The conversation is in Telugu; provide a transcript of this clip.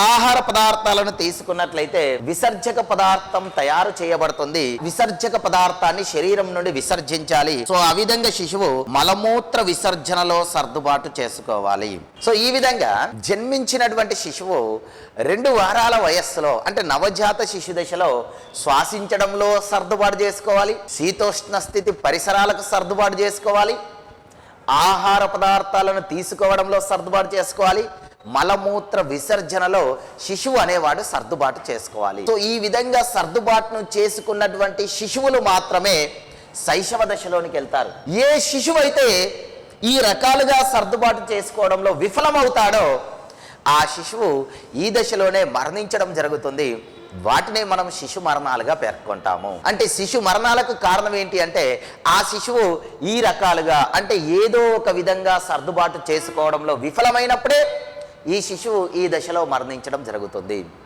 ఆహార పదార్థాలను తీసుకున్నట్లయితే విసర్జక పదార్థం తయారు చేయబడుతుంది. విసర్జక పదార్థాన్ని శరీరం నుండి విసర్జించాలి. సో ఆ విధంగా శిశువు మలమూత్ర విసర్జనలో సర్దుబాటు చేసుకోవాలి. సో ఈ విధంగా జన్మించినటువంటి శిశువు రెండు వారాల వయస్సులో అంటే నవజాత శిశు దశలో శ్వాసించడంలో సర్దుబాటు చేసుకోవాలి. శీతోష్ణ స్థితి పరిసరాలకు సర్దుబాటు చేసుకోవాలి. ఆహార పదార్థాలను తీసుకోవడంలో సర్దుబాటు చేసుకోవాలి. మలమూత్ర విసర్జనలో శిశువు అనేవాడు సర్దుబాటు చేసుకోవాలి. సో ఈ విధంగా సర్దుబాటును చేసుకున్నటువంటి శిశువులు మాత్రమే శైశవ దశలోనికి వెళ్తారు. ఏ శిశువు అయితే ఈ రకాలుగా సర్దుబాటు చేసుకోవడంలో విఫలమవుతాడో ఆ శిశువు ఈ దశలోనే మరణించడం జరుగుతుంది. వాటినే మనం శిశు మరణాలుగా పేర్కొంటాము. అంటే శిశు మరణాలకు కారణం ఏంటి అంటే ఆ శిశువు ఈ రకాలుగా అంటే ఏదో ఒక విధంగా సర్దుబాటు చేసుకోవడంలో విఫలమైనప్పుడే ఈ శిశువు ఈ దశలో మరణించడం జరుగుతుంది.